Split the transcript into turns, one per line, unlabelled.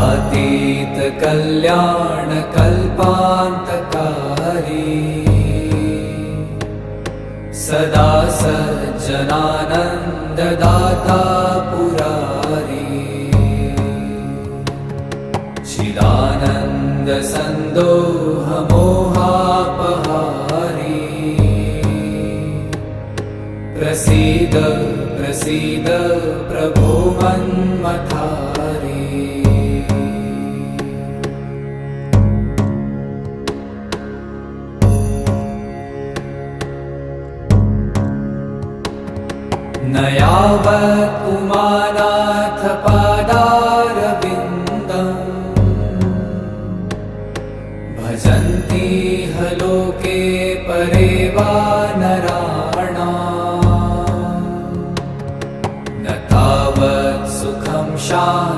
गुणातीत कल्याण कल्पान्तकारी सदा सज्जनानन्ददाता पुरारी। चिदानन्द सन्दोहमोहापहारी प्रसीद प्रसीद प्रभो न यावत् पुमानाथपादारविन्दम् भजन्ति ह लोके परे वा नराणा न तावत् सुखं शान्त